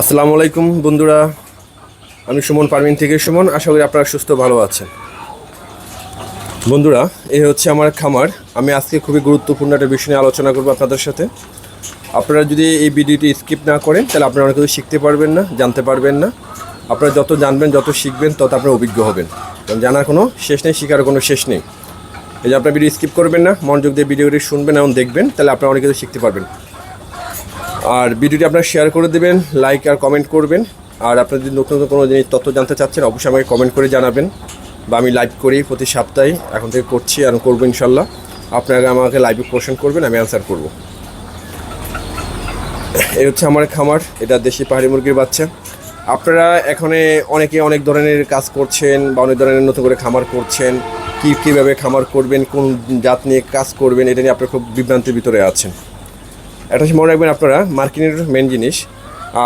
আসসালামু আলাইকুম বন্ধুরা। আমি সুমন পারমিন থেকে সুমন। আশা করি আপনারা সুস্থ ভালো আছেন। বন্ধুরা, এ হচ্ছে আমার খামার। আমি আজকে খুবই গুরুত্বপূর্ণ একটা বিষয় নিয়ে আলোচনা করব আপনাদের সাথে। আপনারা যদি এই ভিডিওটি স্কিপ না করেন, তাহলে আপনারা অনেক কিছু শিখতে পারবেন না, জানতে পারবেন না। আপনারা যত জানবেন, যত শিখবেন, তত আপনারা অভিজ্ঞ হবেন। কারণ জানার কোনো শেষ নেই, শেখার কোনো শেষ নেই। এই যে আপনার ভিডিও স্কিপ করবেন না, মনোযোগ দিয়ে ভিডিওটি শুনবেন এবং দেখবেন, তাহলে আপনারা অনেক কিছু শিখতে পারবেন। আর ভিডিওটি আপনারা শেয়ার করে দেবেন লাইক আর কমেন্ট করবেন। আর আপনারা যদি নতুন নতুন কোনো জিনিস, তথ্য জানতে চাচ্ছেন, অবশ্যই আমাকে কমেন্ট করে জানাবেন বা আমি লাইভ করি প্রতি সপ্তাহে। এখন থেকে করছি আর করব ইনশাল্লাহ। আপনারা আমাকে লাইভে কোশ্চেন করবেন, আমি অ্যান্সার করব। এই হচ্ছে আমার খামার, এটা দেশি পাহাড়ি মুরগির বাচ্চা। আপনারা এখানে অনেকে অনেক ধরনের কাজ করছেন বা অনেক ধরনের নতুন করে খামার করছেন, কী, কীভাবে খামার করবেন, কোন জাত নিয়ে কাজ করবেন, এটা নিয়ে আপনারা খুব বিভ্রান্তির ভিতরে আছেন। একটা মনে রাখবেন আপনারা মার্কেটিংয়ের মেন জিনিস।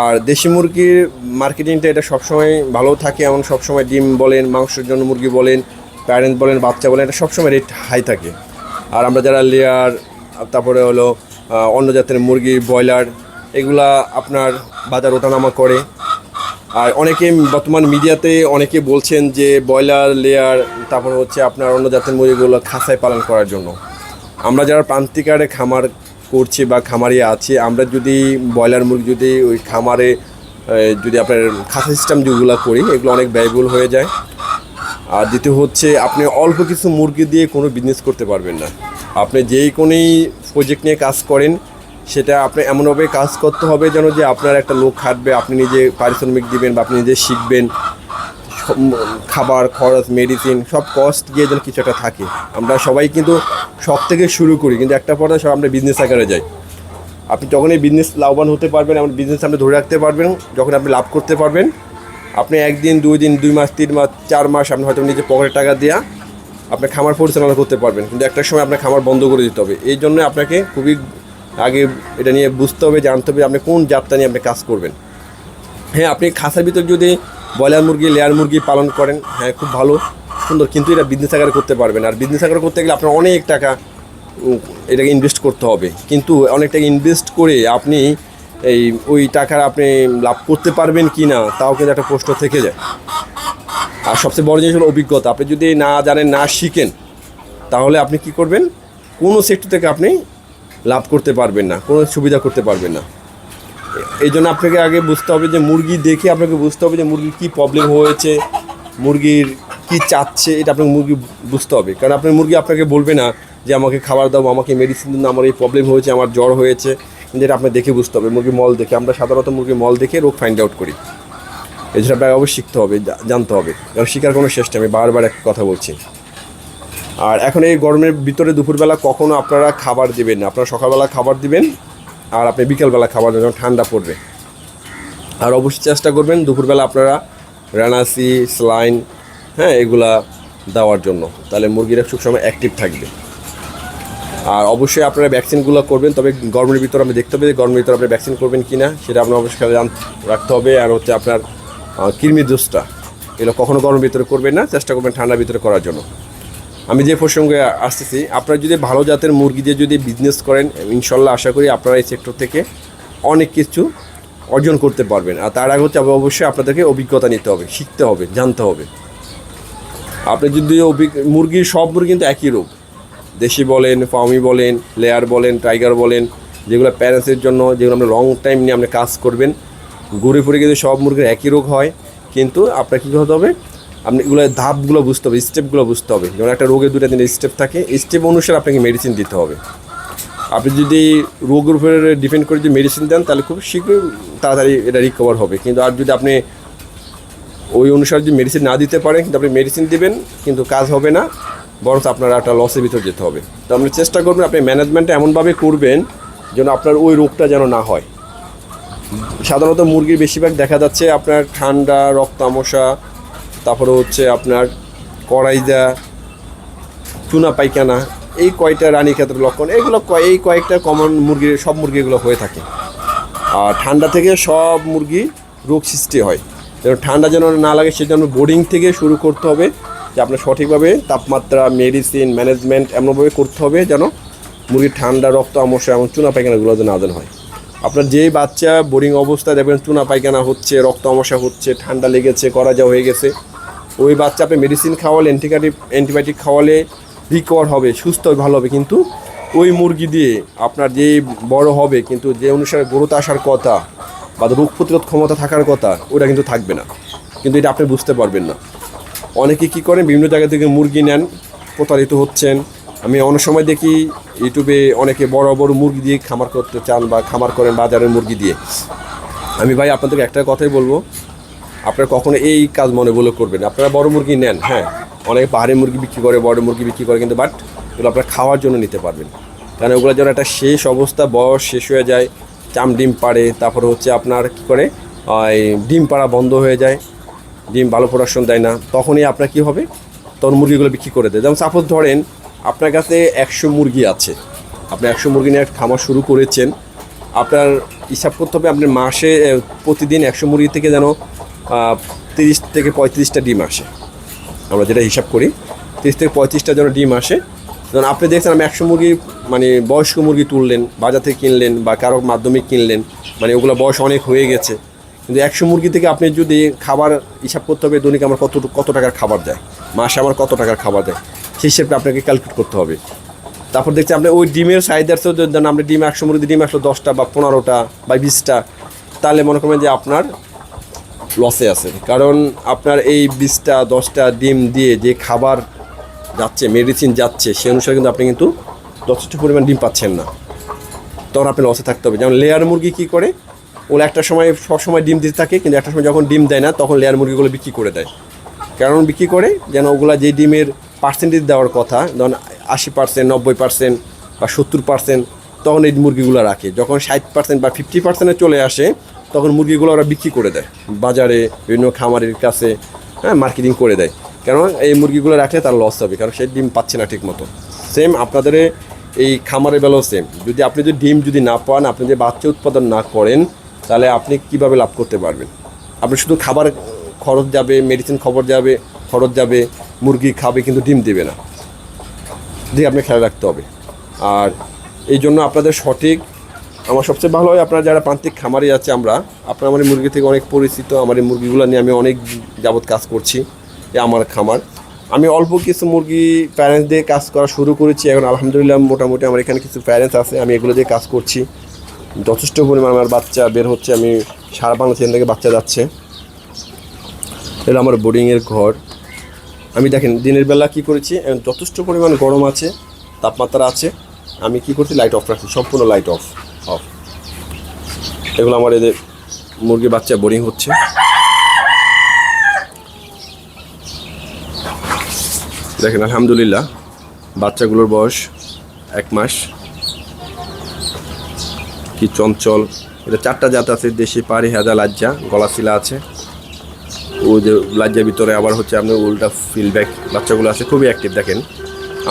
আর দেশি মুরগির মার্কেটিংটা এটা সবসময় ভালো থাকে, এমন সবসময় ডিম বলেন, মাংসের জন্য মুরগি বলেন প্যারেন্ট বলেন, বাচ্চা বলেন, এটা সবসময় রেট হাই থাকে। আর আমরা যারা লেয়ার তারপরে হলো অন্য জাতের মুরগি, ব্রয়লার, এগুলা আপনার বাজার ওঠানামা করে। আর অনেকে বর্তমান মিডিয়াতে অনেকে বলছেন যে ব্রয়লার লেয়ার তারপরে হচ্ছে আপনার অন্য জাতের মুরগিগুলো খাঁচায় পালন করার জন্য। আমরা যারা প্রান্তিকারে খামার করছি বা খামারে আছি, আমরা যদি ব্রয়লার মুরগি যদি ওই খামারে যদি আপনার খাসা সিস্টেম যেগুলো করি, এগুলো অনেক ব্যয়বহুল হয়ে যায়। আর দ্বিতীয় হচ্ছে, আপনি অল্প কিছু মুরগি দিয়ে কোনো বিজনেস করতে পারবেন না। আপনি যেই কোনোই প্রজেক্ট নিয়ে কাজ করেন, সেটা আপনি এমনভাবে কাজ করতে হবে যেন যে আপনার একটা লোক খাটবে, আপনি নিজে পারিশ্রমিক দিবেন বা আপনি নিজে শিখবেন। খাবার, খরচ মেডিসিন সব কস্ট গিয়ে যেন কিছু একটা থাকে। আমরা সবাই কিন্তু সব থেকে শুরু করি, কিন্তু একটা পর্যায়ে সব আমরা বিজনেস আকারে যাই। আপনি যখন এই বিজনেস লাভবান হতে পারবেন, এমন বিজনেস আপনি ধরে রাখতে পারবেন, যখন আপনি লাভ করতে পারবেন, আপনি একদিন, দুই দিন, দুই মাস, তিন মাস, চার মাস আপনি হয়তো নিজে পকেটে টাকা দেওয়া আপনি খামার পরিচালনা করতে পারবেন। কিন্তু একটা সময় আপনার খামার বন্ধ করে দিতে হবে। এই জন্য আপনাকে খুবই আগে এটা নিয়ে বুঝতে হবে, জানতে হবে আপনি কোন জাতটা নিয়ে আপনি কাজ করবেন। হ্যাঁ আপনি খাসার ভিতর যদি ব্রয়লার মুরগি, লেয়ার মুরগি পালন করেন হ্যাঁ খুব ভালো, সুন্দর, কিন্তু এটা বিজনেস আকারে করতে পারবেন। আর বিজনেস আকারে করতে গেলে আপনার অনেক টাকা এটাকে ইনভেস্ট করতে হবে। কিন্তু অনেক টাকা ইনভেস্ট করে আপনি এই, ওই টাকার আপনি লাভ করতে পারবেন কি না, তাও কিন্তু একটা প্রশ্ন থেকে যায়। আর সবচেয়ে বড় জিনিস হলো অভিজ্ঞতা। আপনি যদি না জানেন, না শিখেন, তাহলে আপনি কি করবেন? কোনো সেক্টর থেকে আপনি লাভ করতে পারবেন না, কোনো সুবিধা করতে পারবেন না। এই জন্য আপনাকে আগে বুঝতে হবে যে মুরগি দেখে আপনাকে বুঝতে হবে যে মুরগির কী প্রবলেম হয়েছে, মুরগির কি চাচ্ছে, এটা আপনাকে মুরগি বুঝতে হবে। কারণ আপনার মুরগি আপনাকে বলবে না যে আমাকে খাবার দাও, আমাকে মেডিসিন দিন, আমার এই প্রবলেম হয়েছে, আমার জ্বর হয়েছে। এটা আপনার দেখে বুঝতে হবে মুরগি মল দেখে। আমরা সাধারণত মুরগি মল দেখে রোগ ফাইন্ড আউট করি। জন্য আপনাকে অবশ্যই শিখতে হবে জানতে হবে। কারণ শিকার কোনো শেষ আমি বারবার এক কথা বলছি। আর এখন এই গরমের ভিতরে দুপুরবেলা কখনো আপনারা খাবার দেবেন না। আপনারা সকালবেলা খাবার দিবেন আর আপনি বিকেলবেলা খাবার যখন ঠান্ডা পড়বে। আর অবশ্যই চেষ্টা করবেন দুপুরবেলা আপনারা রানাসি, স্লাইন হ্যাঁ এগুলা দেওয়ার জন্য। তাহলে মুরগিরা সবসময় অ্যাক্টিভ থাকবে। আর অবশ্যই আপনারা ভ্যাকসিনগুলো করবেন, তবে গরমের ভিতরে আপনি দেখতে হবে যে গরমের ভিতরে আপনি ভ্যাকসিন করবেন কি না সেটা আপনার অবশ্যই খেয়াল রাখতে হবে। আর হচ্ছে আপনার কৃমি দোষটা এগুলো কখনও গরমের ভিতরে করবেন না, চেষ্টা করবেন ঠান্ডার ভিতরে করার জন্য। আমি যে প্রসঙ্গে আসতেছি, আপনারা যদি ভালো জাতের মুরগি দিয়ে যদি বিজনেস করেন, ইনশাল্লাহ আশা করি আপনারা এই সেক্টর থেকে অনেক কিছু অর্জন করতে পারবেন। আর তার আগে হচ্ছে অবশ্যই আপনাদেরকে অভিজ্ঞতা নিতে হবে, শিখতে হবে, জানতে হবে। আপনি যদি মুরগির সব মুরগি কিন্তু একই রোগ দেশি বলেন, ফার্মি বলেন লেয়ার বলেন টাইগার বলেন, যেগুলো প্যারেন্টসের জন্য, যেগুলো আমরা লং টাইম নিয়ে আপনি কাজ করবেন, ঘুরে ফুরে কিন্তু সব মুরগির একই রোগ হয়। কিন্তু আপনার কী করতে হবে? আপনি এগুলো ধাপগুলো বুঝতে হবে স্টেপগুলো বুঝতে হবে। যেমন একটা রোগের দুটা তিনটে স্টেপ থাকে স্টেপ অনুসারে আপনাকে মেডিসিন দিতে হবে। আপনি যদি রোগের উপরে ডিপেন্ড করে যদি মেডিসিন দেন, তাহলে খুব শীঘ্রই তাড়াতাড়ি এটা রিকভার হবে। কিন্তু আর যদি আপনি ওই অনুসারে যদি মেডিসিন না দিতে পারেন, কিন্তু আপনি মেডিসিন দিবেন, কিন্তু কাজ হবে না বরং আপনার একটা লসের ভিতর যেতে হবে। তো আপনি চেষ্টা করবেন আপনি ম্যানেজমেন্টটা এমনভাবে করবেন, যেন আপনার ওই রোগটা যেন না হয়। সাধারণত মুরগির বেশিরভাগ দেখা যাচ্ছে আপনার ঠান্ডা, রক্তামশা তারপরে হচ্ছে আপনার কড়াইদা, চুনা পায়খানা, এই কয়টা রানী ক্ষেত্রের লক্ষণ, এগুলো এই কয়েকটা কমন মুরগির, সব মুরগিগুলো হয়ে থাকে। আর ঠান্ডা থেকে সব মুরগি রোগ সৃষ্টি হয়। যেন ঠান্ডা যেন না লাগে, সেজন্য বোর্ডিং থেকে শুরু করতে হবে যে আপনার সঠিকভাবে তাপমাত্রা মেডিসিন ম্যানেজমেন্ট এমনভাবে করতে হবে যেন মুরগির ঠান্ডা, রক্ত, আমসা এবং চুনা পায়খানাগুলো যেন না যেন হয়। আপনার যেই বাচ্চা বোরিং অবস্থায় দেখবেন চুনা পায়খানা হচ্ছে, রক্ত, আমসা হচ্ছে, ঠান্ডা লেগেছে, করাজা হয়ে গেছে ওই বাচ্চা আপনি মেডিসিন খাওয়ালে অ্যান্টিবায়োটিক অ্যান্টিবায়োটিক খাওয়ালে রিকভার হবে, সুস্থ ভালো হবে। কিন্তু ওই মুরগি দিয়ে আপনার যে বড় হবে, কিন্তু যে অনুসারে গ্রোথ আসার কথা বা রোগ প্রতিরোধ ক্ষমতা থাকার কথা, ওটা কিন্তু থাকবে না। কিন্তু এটা আপনি বুঝতে পারবেন না। অনেকে কি করেন, বিভিন্ন জায়গা থেকে মুরগি নেন, প্রতারিত হচ্ছেন। আমি অনেক সময় দেখি ইউটিউবে অনেকে বড় বড় মুরগি দিয়ে খামার করতে চান বা খামার করেন বাজারের মুরগি দিয়ে। আমি ভাই আপনাদেরকে একটা কথাই বলব আপনারা কখনো এই কাজ মনে বলে করবেন আপনারা বড় মুরগি নেন হ্যাঁ। অনেকে পাহাড়ি মুরগি বিক্রি করে, বড় মুরগি বিক্রি করে, কিন্তু বাট এগুলো আপনারা খাওয়ার জন্য নিতে পারবেন। কারণ ওগুলো যেন একটা শেষ অবস্থা, বয়স শেষ হয়ে যায়, চাম ডিম পাড়ে, তারপরে হচ্ছে আপনার কী করে ডিম পাড়া বন্ধ হয়ে যায়, ডিম ভালো প্রোডাকশন দেয় না। তখনই আপনার কী হবে? তখন মুরগিগুলো বিক্রি করে দেয়। যেমন সাপোজ ধরেন, আপনার কাছে একশো মুরগি আছে। আপনি একশো মুরগি নিয়ে খামার শুরু করেছেন। আপনার হিসাব করতে হবে, আপনি মাসে প্রতিদিন একশো মুরগি থেকে যেন তিরিশ থেকে পঁয়ত্রিশটা ডিম আসে। আমরা যেটা হিসাব করি, তিরিশ থেকে পঁয়ত্রিশটা যেন ডিম আসে। যেমন আপনি দেখছেন আমি একশো মুরগি মানে বয়স্ক মুরগি তুললেন, বাজার থেকে কিনলেন বা কারোর মাধ্যমে কিনলেন মানে ওগুলো বয়স অনেক হয়ে গেছে। কিন্তু একশো মুরগি থেকে আপনি যদি খাবার হিসাব করতে হবে, দৈনিক আমার কত কত টাকার খাবার দেয়? মাসে আমার কত টাকার খাবার দেয়? সেই হিসেবে আপনাকে ক্যালকুলেট করতে হবে। তারপর দেখছি আপনি ওই ডিমের সাইজের তো ধরেন আপনি ডিম একশো মুরগি, ডিম আসলো দশটা বা পনেরোটা বা বিশটা, তাহলে মনে করবেন যে আপনার লসে আছে। কারণ আপনার এই বিশটা, দশটা ডিম দিয়ে যে খাবার যাচ্ছে মেডিসিন যাচ্ছে সে অনুসারে কিন্তু আপনি কিন্তু যথেষ্ট পরিমাণ ডিম পাচ্ছেন না। তখন আপনি লসে থাকতে হবে। যেমন লেয়ার মুরগি কী করে? ওরা একটা সময় সব সময় ডিম দিতে থাকে, কিন্তু একটা সময় যখন ডিম দেয় না, তখন লেয়ার মুরগিগুলো বিক্রি করে দেয়। কারণ বিক্রি করে যেন ওগুলা যে ডিমের পার্সেন্টেজ দেওয়ার কথা, ধরুন আশি পার্সেন্ট নব্বই পার্সেন্ট বা সত্তর পার্সেন্ট তখন এই মুরগিগুলো রাখে। যখন ষাট পার্সেন্ট বা ফিফটি পার্সেন্টে চলে আসে তখন মুরগিগুলো ওরা বিক্রি করে দেয়। বাজারে বিভিন্ন খামারের কাছে হ্যাঁ মার্কেটিং করে দেয়। কারণ এই মুরগিগুলো রাখলে তার লস হবে, কারণ সেই ডিম পাচ্ছে না ঠিক মতো সেম আপনাদের এই খামারের বেলাও সেম যদি আপনি যদি ডিম যদি না পান, আপনি যদি বাচ্চা উৎপাদন না করেন, তাহলে আপনি কীভাবে লাভ করতে পারবেন? আপনি শুধু খাবার খরচ যাবে মেডিসিন খবর যাবে, খরচ যাবে, মুরগি খাবে, কিন্তু ডিম দেবে না। দিয়ে আপনি খেয়াল রাখতে হবে। আর এই জন্য আপনাদের সঠিক আমার সবচেয়ে ভালো হয় আপনারা যারা প্রান্তিক খামারি আছে আমরা, আপনার আমার মুরগি থেকে অনেক পরিচিত, আমার এই মুরগিগুলো নিয়ে আমি অনেক যাবৎ কাজ করছি এ আমার খামার। আমি অল্প কিছু মুরগি প্যারেন্টস দিয়ে কাজ করা শুরু করেছি, এখন আলহামদুলিল্লাহ মোটামুটি আমার এখানে কিছু প্যারেন্টস আছে, আমি এগুলো দিয়ে কাজ করছি। যথেষ্ট পরিমাণ আমার বাচ্চা বের হচ্ছে, আমি সারা বাংলাদেশ থেকে বাচ্চা যাচ্ছে। এটা আমার বোর্ডিংয়ের ঘর। আমি দেখেন, দিনের বেলা কি করেছি, যথেষ্ট পরিমাণ গরম আছে, তাপমাত্রা আছে। আমি কি করছি? লাইট অফ রাখছি, সম্পূর্ণ লাইট অফ অফ এগুলো আমার এদের মুরগি বাচ্চা বোরিং হচ্ছে। দেখেন, আলহামদুলিল্লাহ, বাচ্চাগুলোর বয়স এক মাস। কি চঞ্চল। এটা চারটা জাত আছে, দেশি পাড়ি হেদা লাজ্জা গলা শিলা আছে। ও যে লাজ্জার ভিতরে আবার হচ্ছে আপনার উল্টা ফিলব্যাক বাচ্চাগুলো আছে, খুবই অ্যাক্টিভ দেখেন।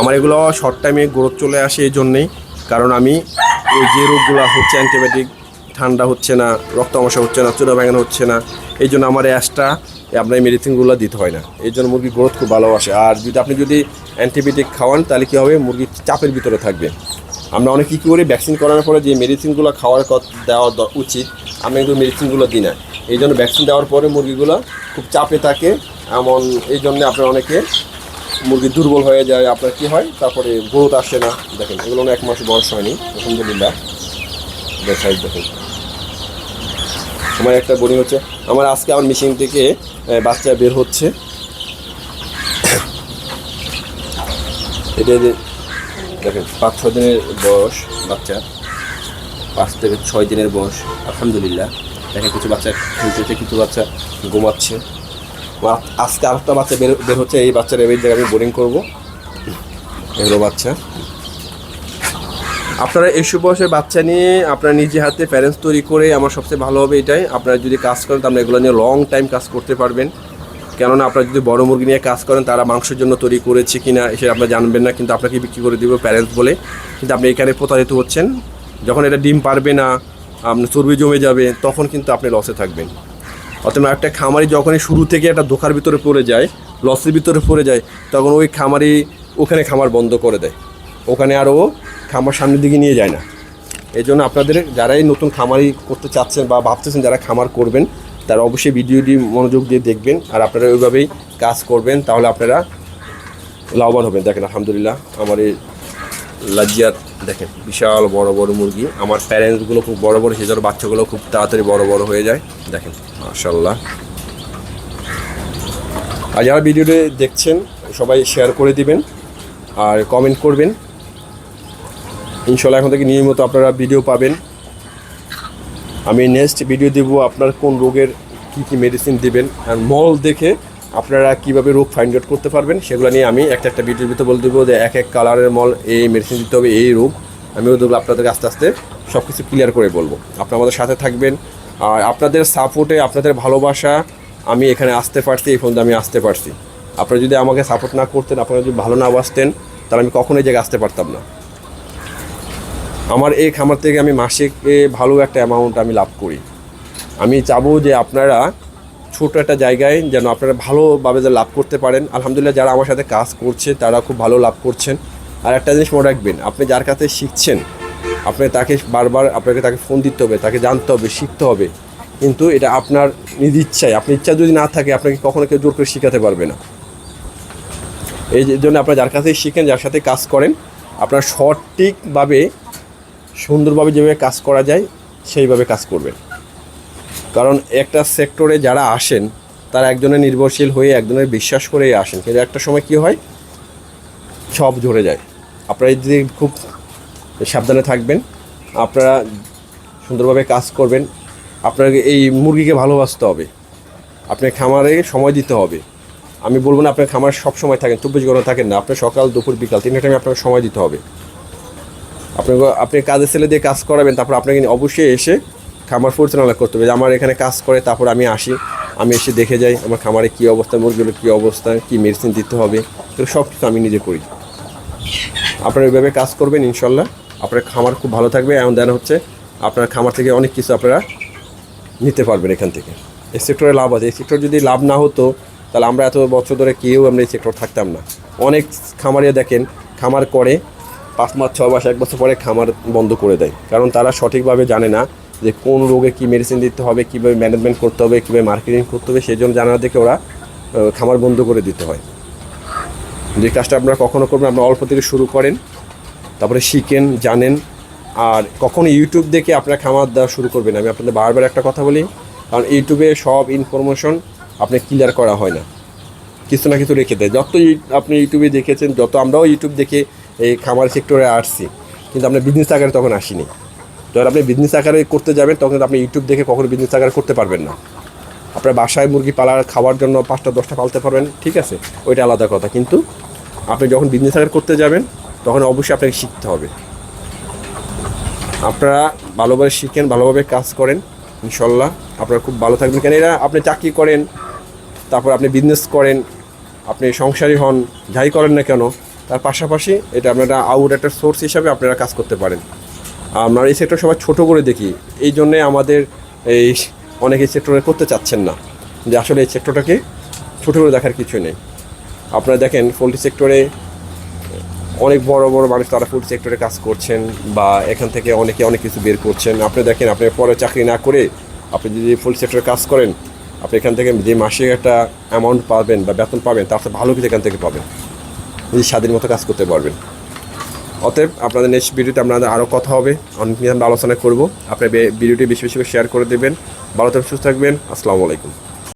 আমার এগুলো শর্ট টাইমে গ্রোথ চলে আসে এই জন্যেই কারণ আমি এই যে রোগগুলো হচ্ছে অ্যান্টিবায়োটিক ঠান্ডা হচ্ছে না, রক্ত আমসা হচ্ছে না চুনা ব্যাঙানো হচ্ছে না, এই জন্য আমার অ্যাসটা আপনার মেডিসিনগুলো দিতে হয় না। এই জন্য মুরগির গ্রোথ খুব ভালো আসে। আর যদি আপনি যদি অ্যান্টিবায়োটিক খাওয়ান, তাহলে কী হবে? মুরগি চাপের ভিতরে থাকবে। আমরা অনেক কী করি? ভ্যাকসিন করানোর পরে যে মেডিসিনগুলো খাওয়ার দেওয়া উচিত, আমরা কিন্তু মেডিসিনগুলো দিই না। এই জন্য ভ্যাকসিন দেওয়ার পরে মুরগিগুলো খুব চাপে থাকে। এমন, এই জন্য আপনার অনেকে মুরগি দুর্বল হয়ে যায়, আপনার কি হয়? তারপরে গ্রোথ আসে না। দেখেন, এগুলো এক মাস বয়স হয়নি, আলহামদুলিল্লাহ। দেখাই দেখেন। আমার একটা বোরিং হচ্ছে। আমার আজকে আমার মেশিন থেকে বাচ্চা বের হচ্ছে। এটা দেখেন, পাঁচ, ছয় দিনের বয়স বাচ্চা। পাঁচ থেকে ছয় দিনের বয়স, আলহামদুলিল্লাহ। দেখেন, কিছু বাচ্চা খেলতেছে, কিছু বাচ্চা ঘুমাচ্ছে। আজকে আরেকটা বাচ্চা বের বের হচ্ছে, এই বাচ্চার এই জায়গায় আমি বোরিং করব। এগুলো বাচ্চা। আপনারা এইসব বয়সের বাচ্চা নিয়ে আপনারা নিজে হাতে প্যারেন্টস তৈরি করে আমার সবচেয়ে ভালো হবে এটাই। আপনারা যদি কাজ করেন, তাহলে এগুলো নিয়ে লং টাইম কাজ করতে পারবেন। কেননা আপনারা যদি বড় মুরগি নিয়ে কাজ করেন, তারা মাংসের জন্য তৈরি করেছে কি না সেটা আপনারা জানবেন না, কিন্তু আপনাকে বিক্রি করে দিব প্যারেন্টস বলে। কিন্তু আপনি এখানে প্রতারিত হচ্ছেন। যখন এটা ডিম পারবে না আপনার চর্বি জমে যাবে, তখন কিন্তু আপনি লসে থাকবেন। অতএব একটা খামারি যখনই শুরু থেকে একটা দোকার ভিতরে পড়ে যায়, লসের ভিতরে পড়ে যায়, তখন ওই খামারি ওখানে খামার বন্ধ করে দেয়। ওখানে আর ও খামার সামনের দিকে নিয়ে যায় না। এই জন্য আপনাদের যারাই নতুন খামারি করতে চাচ্ছেন বা ভাবতেছেন যারা খামার করবেন, তারা অবশ্যই ভিডিওটি মনোযোগ দিয়ে দেখবেন, আর আপনারা ওইভাবেই কাজ করবেন, তাহলে আপনারা লাভবান হবেন। দেখেন, আলহামদুলিল্লাহ, আমার এই লাজিয়ার দেখেন, বিশাল বড় বড় মুরগি। আমার প্যারেন্টসগুলো খুব বড় বড় সেজন্য বাচ্চাগুলো খুব তাড়াতাড়ি বড় বড় হয়ে যায়। দেখেন মাশাল্লাহ আর যারা ভিডিওটি দেখছেন, সবাই শেয়ার করে দিবেন আর কমেন্ট করবেন। ইনশাল্লাহ এখন থেকে নিয়মিত আপনারা ভিডিও পাবেন। আমি নেক্সট ভিডিও দেবো আপনার কোন রোগের কী কী মেডিসিন দিবেন। আর মল দেখে আপনারা কীভাবে রোগ ফাইন্ড আউট করতে পারবেন, সেগুলো নিয়ে আমি একটা একটা ভিডিওর ভিতরে বলে দেবো যে এক এক কালারের মল এই মেডিসিন দিতে হবে, এই রোগ আমি ওগুলো আপনাদেরকে আস্তে আস্তে সব কিছু ক্লিয়ার করে বলব। আপনারা আমাদের সাথে থাকবেন। আর আপনাদের সাপোর্টে আপনাদের ভালোবাসা, আমি এখানে আসতে পারছি, এই পর্যন্ত আমি আসতে পারছি। আপনারা যদি আমাকে সাপোর্ট না করতেন, আপনারা যদি ভালো না বাসতেন, তাহলে আমি কখনোই জায়গায় আসতে পারতাম না। আমার এই খামার থেকে আমি মাসিক ভালো একটা অ্যামাউন্ট আমি লাভ করি। আমি চাবো যে আপনারা ছোট একটা জায়গায় যেন আপনারা ভালোভাবে যে লাভ করতে পারেন। আলহামদুলিল্লাহ যারা আমার সাথে কাজ করছে, তারা খুব ভালো লাভ করছেন। আর একটা জিনিস মনে রাখবেন, আপনি যার কাছে শিখছেন, আপনি তাকে বারবার আপনাকে তাকে ফোন দিতে হবে, তাকে জানতে হবে, শিখতে হবে। কিন্তু এটা আপনার নিজ ইচ্ছায়, আপনার ইচ্ছা যদি না থাকে, আপনাকে কখনো কেউ জোর করে শেখাতে পারবে না। এই জন্য আপনারা যার কাছেই শিখেন, যার সাথে কাজ করেন, আপনার সঠিকভাবে, সুন্দরভাবে যেভাবে কাজ করা যায়, সেইভাবে কাজ করবেন। কারণ একটা সেক্টরে যারা আসেন, তারা একজনের নির্ভরশীল হয়ে একজনের বিশ্বাস করেই আসেন। কিন্তু একটা সময় কি হয়? সব ঝরে যায়। আপনারা যদি খুব সাবধানে থাকবেন, আপনারা সুন্দরভাবে কাজ করবেন, আপনাকে এই মুরগিকে ভালোবাসতে হবে। আপনার খামারে সময় দিতে হবে। আমি বলব না, আপনার খামার সব সময় থাকেন, চব্বিশ ঘণ্টা থাকেন না। আপনার সকাল, দুপুর, বিকাল তিনটা টাইমে আপনাকে সময় দিতে হবে। আপনাকে, আপনি কাজের ছেলে দিয়ে কাজ করাবেন, তারপর আপনাকে অবশ্যই এসে খামার পরিচালনা করতে হবে। আমার এখানে কাজ করে, তারপর আমি আসি। আমি এসে দেখে যাই আমার খামারে কী অবস্থা, মুরগিগুলো কী অবস্থা, কী মেডিসিন দিতে হবে এগুলো সব কিছু আমি নিজে করি। আপনারা ওইভাবে কাজ করবেন ইনশাল্লাহ। আপনার খামার খুব ভালো থাকবে। এমন দেন হচ্ছে আপনার খামার থেকে অনেক কিছু আপনারা নিতে পারবেন এখান থেকে। এই সেক্টরে লাভ আছে। এই সেক্টর যদি লাভ না হতো, তাহলে আমরা এত বছর ধরে কেউ আমরা এই সেক্টর থাকতাম না। অনেক খামারিয়া দেখেন, খামার করে পাঁচ মাস ছ মাস, এক বছর পরে খামার বন্ধ করে দেয়। কারণ তারা সঠিকভাবে জানে না যে কোন রোগে কী মেডিসিন দিতে হবে, কীভাবে ম্যানেজমেন্ট করতে হবে, কীভাবে মার্কেটিং করতে হবে, সেই জন্য জানা দেখে ওরা খামার বন্ধ করে দিতে হয়। যে কাজটা আপনারা কখনো করবেন, আপনারা অল্প থেকে শুরু করেন, তারপরে শিখেন, জানেন, আর কখনো ইউটিউব দেখে আপনারা খামার দেওয়া শুরু করবেন। আমি আপনাদের বারবার একটা কথা বলি, কারণ ইউটিউবে সব ইনফরমেশন আপনি ক্লিয়ার করা হয় না। কিছু না কিছু রেখে দেয়। যত আপনি ইউটিউবে দেখেছেন, যত আমরাও ইউটিউব দেখে এই খামার সেক্টরে আসছি, কিন্তু আমরা বিজনেস আকারে তখন আসিনি। যখন আপনি বিজনেস আকারে করতে যাবেন, তখন আপনি ইউটিউব দেখে কখনো বিজনেস আকারে করতে পারবেন না। আপনার বাসায় মুরগি পালার খাওয়ার জন্য পাঁচটা, দশটা পালতে পারবেন, ঠিক আছে? ওইটা আলাদা কথা। কিন্তু আপনি যখন বিজনেস আকার করতে যাবেন, তখন অবশ্যই আপনাকে শিখতে হবে। আপনারা ভালোভাবে শিখেন, ভালোভাবে কাজ করেন, ইনশাল্লাহ। আপনারা খুব ভালো থাকবেন। কেন এরা আপনি চাকরি করেন, তারপর আপনি বিজনেস করেন, আপনি সংসারী হন, যাই করেন না কেন, তার পাশাপাশি এটা আপনারা আউট একটা সোর্স হিসাবে আপনারা কাজ করতে পারেন। আমরা এই সেক্টর সবাই ছোট করে দেখি। এই জন্যে আমাদের এই অনেক এই সেক্টরে করতে চাচ্ছেন না। যে আসলে এই সেক্টরটাকে ছোটো করে দেখার কিছু নেই। আপনারা দেখেন, পোলট্রি সেক্টরে অনেক বড় বড় মানুষ তারা ফুড সেক্টরে কাজ করছেন বা এখান থেকে অনেকে অনেক কিছু বের করছেন। আপনি দেখেন, আপনি পরে চাকরি না করে আপনি যদি ফুড সেক্টরে কাজ করেন, আপনি এখান থেকে যে মাসে একটা অ্যামাউন্ট পাবেন বা বেতন পাবেন, তার ভালো কিছু এখান থেকে পাবেন। যদি স্বাধীন মতো কাজ করতে পারবেন। অতএব আপনাদের নেক্সট ভিডিওতে আপনাদের আরও কথা হবে। অনেক নিয়ে আমরা আলোচনা করব। আপনার ভিডিওটি বেশি বেশি করে শেয়ার করে দেবেন। ভালো থাকবেন, সুস্থ থাকবেন। আসসালামু আলাইকুম।